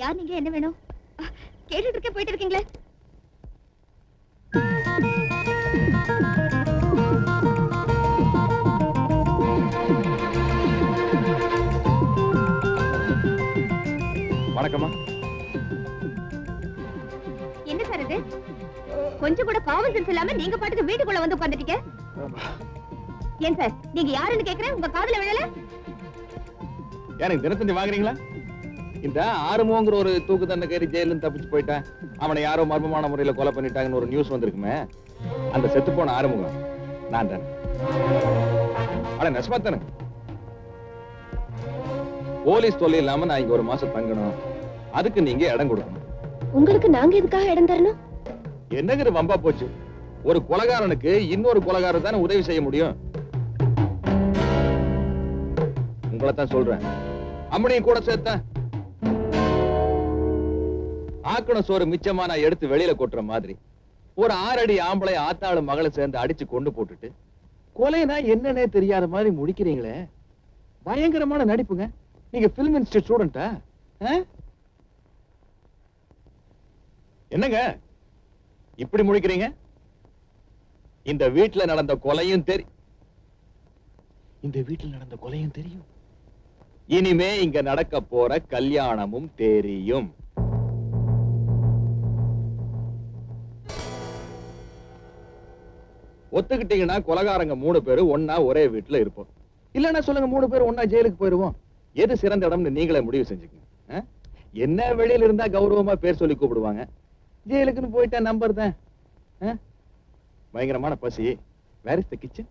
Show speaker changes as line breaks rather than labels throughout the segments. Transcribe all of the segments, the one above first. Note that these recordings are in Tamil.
யார் நீங்க? என்ன வேணும்? கேட்டுட்டு இருக்க போயிட்டு இருக்கீங்களே
வணக்கம்மா.
என்ன சார் இது? கொஞ்சம் கூட காமன் சென்ஸ் இல்லாம நீங்க பாட்டுக்கு வீட்டுக்குள்ள வந்து உட்காந்துட்டீங்க ஏன் சார் நீங்க யாருன்னு கேக்குறேன்? உங்க காதுல விழல?
எனக்கு தினத்தந்தி வாங்குறீங்களா? இந்த ஆறுமோங்கிற ஒரு தூக்கு தண்டனை கறி ஜெயிலும் தப்பிச்சு போயிட்டான். அவனை யாரோ மர்மமான முறையில கொலை பண்ணிட்டாங்கன்னு ஒரு நியூஸ் வந்திருக்குமே அந்த செத்து போன ஆறுமுகம். நான் தானே. நெசமா தானே போலீஸ் தொல்லை இல்லாம நான் இங்க ஒரு மாசம் தங்கணும். அதுக்கு நீங்க இடம் கொடுக்கணும்.
உங்களுக்கு நாங்க எதுக்காக இடம் தரணும்?
என்னங்கிற வம்பா போச்சு. ஒரு கொலகாரனுக்கு இன்னொரு கொலகாரன் தானே உதவி செய்ய முடியும். உங்களை தான் சொல்றேன். அம்மனையும் கூட சேர்த்தேன். ஆக்கண சோறு மிச்சமா நான் எடுத்து வெளியில கொட்டுற மாதிரி. ஒரு ஆறடி ஆம்பளை ஆத்தாளு மகளை சேர்ந்து அடிச்சு கொண்டு போட்டுட்டு கொலைனா என்னன்னே தெரியாத மாதிரி முடிக்கிறீங்களே? பயங்கரமான நடிப்புங்க. நீங்க பிலிம் இன்ஸ்டியூட் ஸ்டூடெண்டா என்னங்க? இப்படி முடிக்கிறீங்க? இந்த வீட்டுல நடந்த கொலையும் தெரி இந்த வீட்டில் நடந்த கொலையும் தெரியும். இனிமே இங்க நடக்க போற கல்யாணமும் தெரியும். ஒத்துக்கிட்டீங்கன்னா கொலகாரங்க மூணு பேரு ஒன்னா ஒரே வீட்டுல இருப்போம். இல்லன்னா சொல்லுங்க மூணு பேர் ஒன்னா ஜெயிலுக்கு போயிருவோம். எது சிறந்த இடம்னு நீங்களே முடிவு செஞ்சுக்கங்க. ஆ? என்ன வெளியில இருந்தா கௌரவமா பேர் சொல்லி கூப்பிடுவாங்க. ஜெயிலுக்குன்னு போயிட்டா நம்பர் தான். ஆ? பயங்கரமான பசி. வேர் இஸ் த கிச்சன்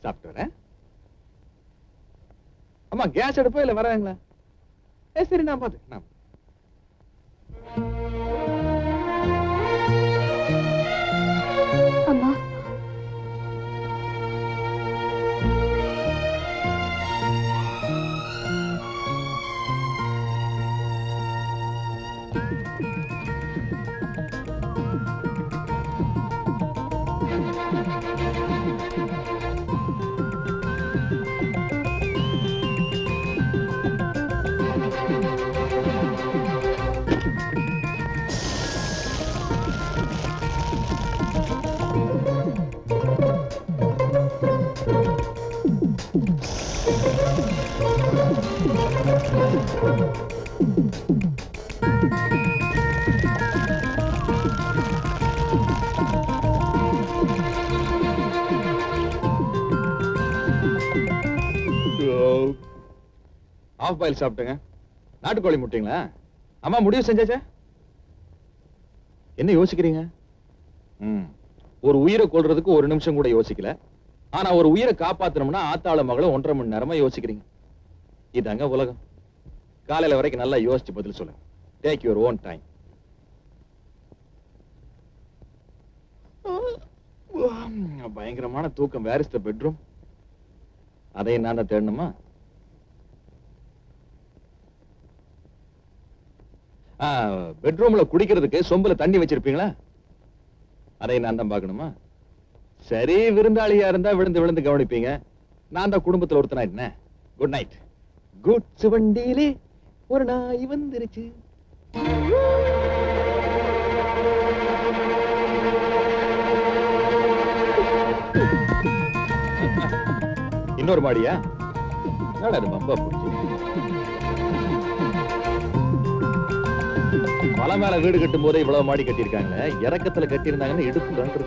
சாப்பிட்டு வரேன். ஆமா கேஸ் எடுப்போம் இல்ல வராங்களா? ஏ சரி நான் பாத்து நான் ஆஃப் பாயில் சாப்பிட்டுங்க. நாட்டுக்கோழி முட்டிங்களா? அம்மா முடிவு செஞ்சாச்சா? என்ன யோசிக்கிறீங்க? ம். ஒரு உயிரை கொல்றதுக்கு ஒரு நிமிஷம் கூட யோசிக்கல. ஆனா ஒரு உயிரை காப்பாத்தணும்னா ஆத்தாள மகளும் ஒன்றரை மணி நேரமா யோசிக்கிறீங்க. இதாங்க உலகம். காலையில வரைக்கும் நல்லா யோசிச்சு பதில் சொல்லுங்க. டேக் யுவர் ஓன் டைம் பயங்கரமான தூக்கம். வேர் இஸ் த பெட்ரூம் அதையும் நான் தான் தேடணுமா? பெட்ரூம்ல குடிக்கிறதுக்கு சொம்புல தண்ணி வச்சிருப்பீங்களா? அதை நான் தான் பார்க்கணுமா? சரி விருந்தாளியா இருந்தா விழுந்து விழுந்து கவனிப்பீங்க. நான் தான் குடும்பத்துல ஒருத்தனா குட் நைட் குட் சிவண்டியிலே ஒரு நாய் வந்துருச்சு. இன்னொரு மாடியா? என்னடா இது மலை மேல வீடு கட்டும் போதே இவ்வளவு மாடி கட்டியிருக்காங்களே? இறக்கத்துல கட்டியிருந்தாங்கன்னு இடுப்பு ரெண்டு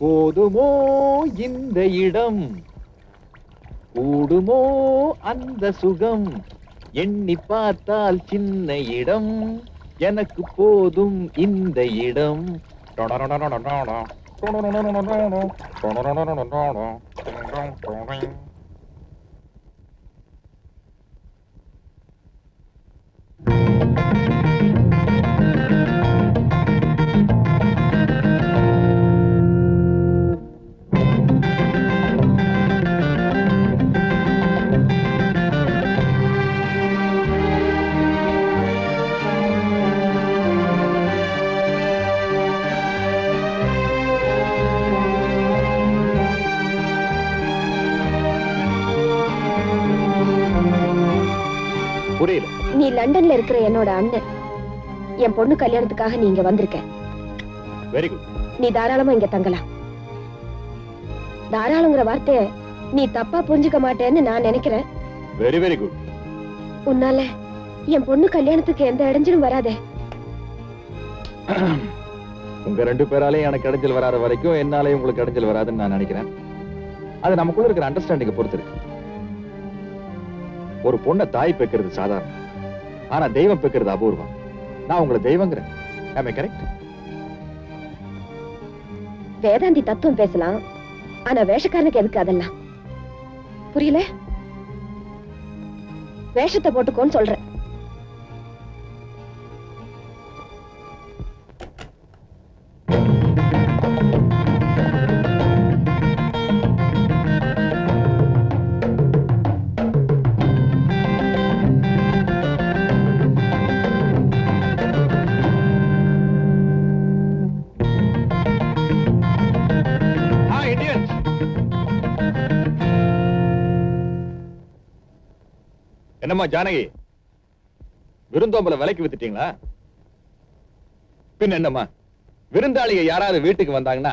போதுமோ இந்த இடம்? கூடுமோ அந்த சுகம்? எண்ணி பார்த்தால் சின்ன இடம். எனக்கு போதும் இந்த இடம்.
லண்டன்ல இருக்கிற என்னோட அண்ணன். என் பொண்ணு கல்யாணத்துக்காக நீ இங்க வந்திருக்க.
வெரி குட்
நீ தாராளமா இங்க தங்கலாம். தாராளங்கிற வார்த்தைய நீ தப்பா புரிஞ்சுக்க மாட்டேன்னு நான் நினைக்கிறேன்.
வெரி வெரி குட்
உன்னால என் பொண்ணு கல்யாணத்துக்கு எந்த இடைஞ்சலும் வராதே.
உங்க ரெண்டு பேராலையும் எனக்கு இடைஞ்சல் வராத வரைக்கும் என்னாலையும் உங்களுக்கு இடைஞ்சல் வராதுன்னு நான் நினைக்கிறேன். அது நமக்குள்ள இருக்கிற அண்டர்ஸ்டாண்டிங்க பொறுத்து இருக்கு. ஒரு பொண்ணை தாய் பெக்கிறது சாதாரணம். ஆனா தெய்வம் பெக்கிறது அபூர்வம். நான் உங்களை தெய்வங்கிறேன். கரெக்ட்
வேதாந்தி தத்துவம் பேசலாம். ஆனா வேஷக்காரனுக்கு எதுக்கு அதெல்லாம்? புரியல? வேஷத்தை போட்டுக்கோன்னு சொல்றேன்.
என்னம்மா ஜானகி? விருந்தோம்பல விலைக்கு வித்துட்டீங்களா? பின் என்னம்மா? விருந்தாளிக யாராவது வீட்டுக்கு வந்தாங்கன்னா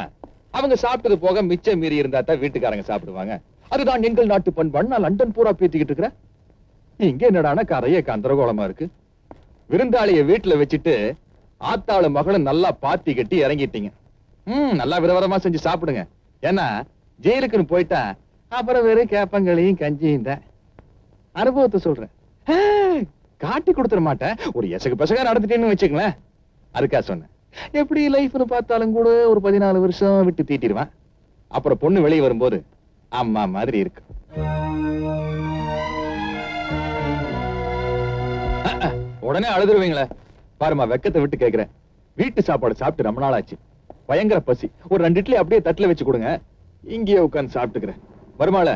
அவங்க சாப்பிட்டது போக மிச்சம் மீறி இருந்தா தான் வீட்டுக்காரங்க சாப்பிடுவாங்க. அதுதான் எங்கள் நாட்டு பண்பாடு. நான் லண்டன் பூரா பேத்திக்கிட்டு இருக்கிறேன். இங்க என்னடானா கரையே கந்தரகோலமா இருக்கு. விருந்தாளிய வீட்டுல வச்சுட்டு ஆத்தாளு மகளும் நல்லா பாத்தி கட்டி இறங்கிட்டீங்க. ம் நல்லா விதவிதமா செஞ்சு சாப்பிடுங்க. ஏன்னா ஜெயிலுக்குன்னு போயிட்டா அப்புறம் வெறும் கேப்பங்களையும் கஞ்சியும் தான். அனுபவத்தை சொல்றேன். காட்டி கொடுத்துட மாட்டேன். ஒரு எசகு பசகா நடந்துட்டேன்னு வச்சுக்கங்களேன். அதுக்கா சொன்னேன். எப்படி லைஃப்னு பார்த்தாலும் கூட ஒரு பதினாலு வருஷம் விட்டு தீட்டிடுவேன். அப்புறம் பொண்ணு வெளியே வரும்போது அம்மா மாதிரி இருக்கு. உடனே அழுதுருவீங்களே. பாருமா வெக்கத்தை விட்டு கேக்குறேன். வீட்டு சாப்பாடு சாப்பிட்டு ரொம்ப நாள் ஆச்சு பயங்கர பசி. ஒரு ரெண்டு இட்லி அப்படியே தட்டுல வச்சு கொடுங்க. இங்கேயே உட்காந்து சாப்பிட்டுக்கிறேன். வருமாள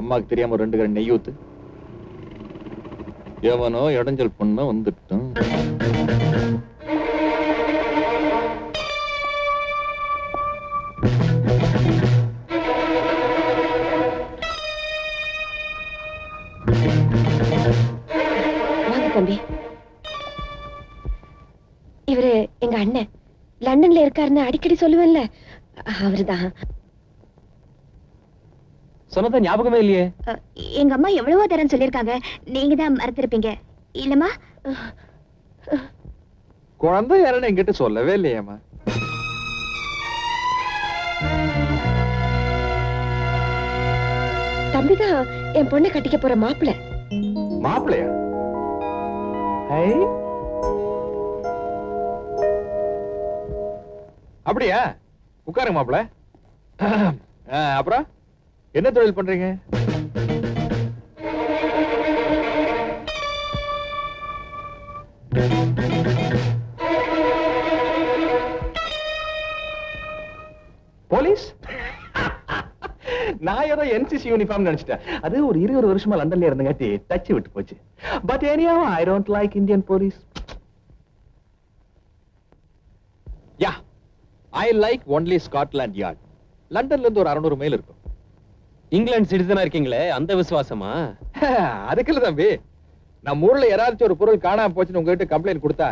அம்மாக்கு தெரியாம ஒரு ரெண்டு கரண்ட் நெய் ஊத்து. எவனோ இடைஞ்சல் பண்ண வந்துட்டோம்.
தம்பி. இவரு எங்க அண்ணன். லண்டன்ல இருக்காருன்னு அடிக்கடி சொல்லுவேன்ல. அவருதான்.
சொன்னத ஞாபகமே இல்லையே.
எங்க அம்மா எவ்வளவோ தரம் சொல்லிருக்காங்க நீங்க தான் மறந்துருப்பீங்க. இல்லம்மா?
குழந்தை யாருன்னு என்கிட்ட சொல்லவே இல்லையேம்மா.
தம்பிதான் என் பொண்ணை கட்டிக்க போற மாப்பிள்ளை
மாப்பிள்ளையா. அப்படியா? உட்காருங்க மாப்பிள்ள அப்புறம்? என்ன தொழில் பண்றீங்க? போலீஸ்? நான் ஏதோ என்சிசி யூனிஃபார்ம் நினைச்சிட்டேன். அது ஒரு இருபது வருஷமா லண்டன்ல இருந்தங்காட்டி டச் விட்டு போச்சு. But எனியாவும் I don't like Indian police yeah I like only Scotland Yard லண்டன்ல இருந்து ஒரு 600 மைல் இருக்கும்.
இங்கிலாந்து சிட்டிசனா இருக்கீங்களே அந்த விசுவாசமா?
அதுக்கு இல்ல தம்பி. நம்ம ஊர்ல யாராச்சும் ஒரு பொருள் காணாம போச்சுன்னு உங்ககிட்ட கம்ப்ளைண்ட் கொடுத்தா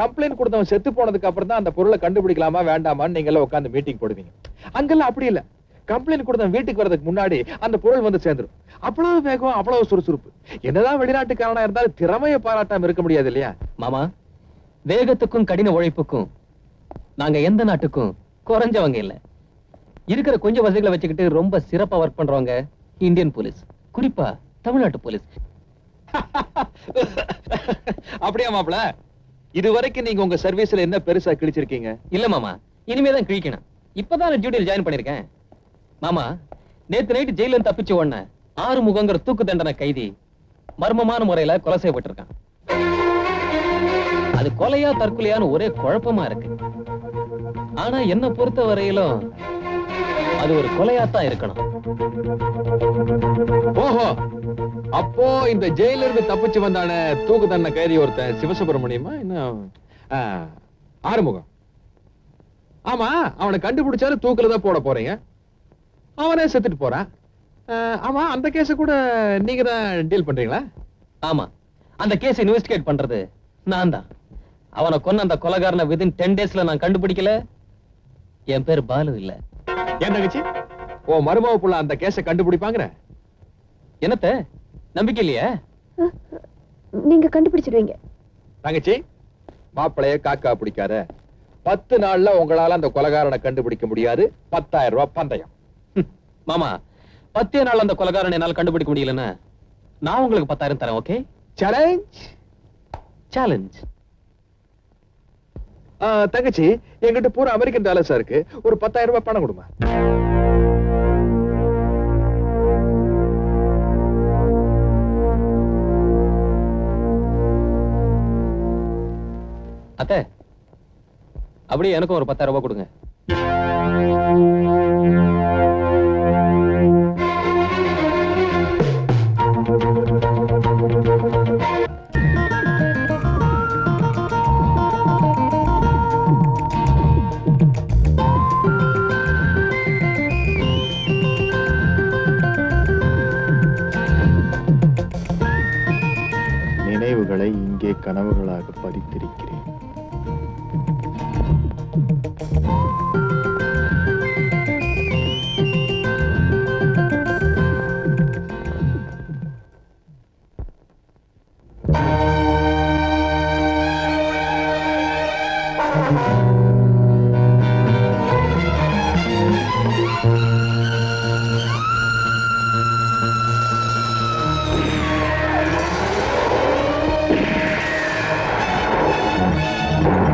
கம்ப்ளைண்ட் கொடுத்தவன் செத்து போனதுக்கு அப்புறம் தான் அந்த பொருளை கண்டுபிடிக்கலாமா வேண்டாமான்னு நீங்க எல்லாம் உட்காந்து மீட்டிங் போடுவீங்க. அங்கெல்லாம் அப்படி இல்ல. கம்ப்ளைண்ட் கொடுத்தவன் வீட்டுக்கு வரதுக்கு முன்னாடி அந்த பொருள் வந்து சேர்ந்துடும் அவ்வளவு வேகம் அவ்வளவு சுறுசுறுப்பு. என்னதான் வெளிநாட்டுக்காரனா இருந்தாலும் திறமையை பாராட்டாம இருக்க முடியாது இல்லையா?
மாமா வேகத்துக்கும் கடின உழைப்புக்கும் நாங்க எந்த நாட்டுக்கும் குறைஞ்சவங்க இல்லை. இருக்கிற கொஞ்சம் வசதிகளை வச்சுக்கிட்டு ரொம்ப சிறப்பா ஒர்க் பண்றவங்க இந்தியன் போலீஸ். குறிப்பா தமிழ்நாட்டு போலீஸ்.
அப்படியா மாப்ள இது வரைக்கும் நீங்க உங்க சர்வீஸ்ல என்ன பெருசா கிழிச்சிருக்கீங்க?
இல்ல மாமா இனிமேதான் கிழிக்கணும். இப்பதான் டியூட்டியில் ஜாயின் பண்ணிருக்கேன். மாமா நேத்து நைட்டு ஜெயில தப்பிச்ச உடனே ஆறு முகங்கிற தூக்கு தண்டனை கைதி மர்மமான முறையில கொலை செய்யப்பட்டிருக்கான். அது கொலையா தற்கொலையான்னு ஒரே குழப்பமா இருக்கு. ஆனா என்ன பொறுத்த வரையிலும் அது ஒரு கொலையா தான் இருக்கணும்.
ஓஹோ! அப்போ இந்த ஜெயில இருந்து தப்பிச்சு வந்தான தூக்கு தன்ன கைதி ஒருத்தன் சிவசுப்பிரமணியமா என்ன? ஆறுமுகம். ஆமா அவனை கண்டுபிடிச்சாலும் தூக்குல தான் போட போறீங்க. அவனே செத்துட்டு போறான். ஆமா அந்த கேஸ கூட நீங்க தான் டீல் பண்றீங்களா?
ஆமா. அந்த கேஸ் இன்வெஸ்டிகேட் பண்றது நான் தான். அவனை கொன்ன அந்த கொலைகாரனை விதின் டென் டேஸ்ல நான் கண்டுபிடிக்கல. என் பேர் பாலு இல்ல.
ஏன் தங்கச்சி? ஓ மருமக புள்ள அந்த கேஸ கண்டுபிடிப்பாங்கற
என்னத்த? நம்பிக்கை இல்லையா?
நீங்க கண்டுபிடிச்சிடுவீங்க.
தங்கச்சி மாப்பிளைய காக்கா பிடிக்காத. பத்து நாள்ல உங்களால அந்த கொலைகாரனை கண்டுபிடிக்க முடியாது. பத்தாயிரம் ரூபாய் பந்தயம்.
மாமா பத்தே நாள் அந்த கொலைகாரனை என்னால கண்டுபிடிக்க முடியலன்னா நான் உங்களுக்கு பத்தாயிரம் தரேன் ஓகே
சேலஞ்ச்
சேலஞ்ச்
தங்கச்சி என்கிட்ட பூரா அமெரிக்கன் டாலர்ஸா இருக்கு. ஒரு பத்தாயிரம் ரூபாய் பணம் கொடுமா.
அத்தை அப்படியே எனக்கும் ஒரு பத்தாயிரம் ரூபாய் கொடுங்க.
கனவுகளாக பதித்திருக்கிறேன்.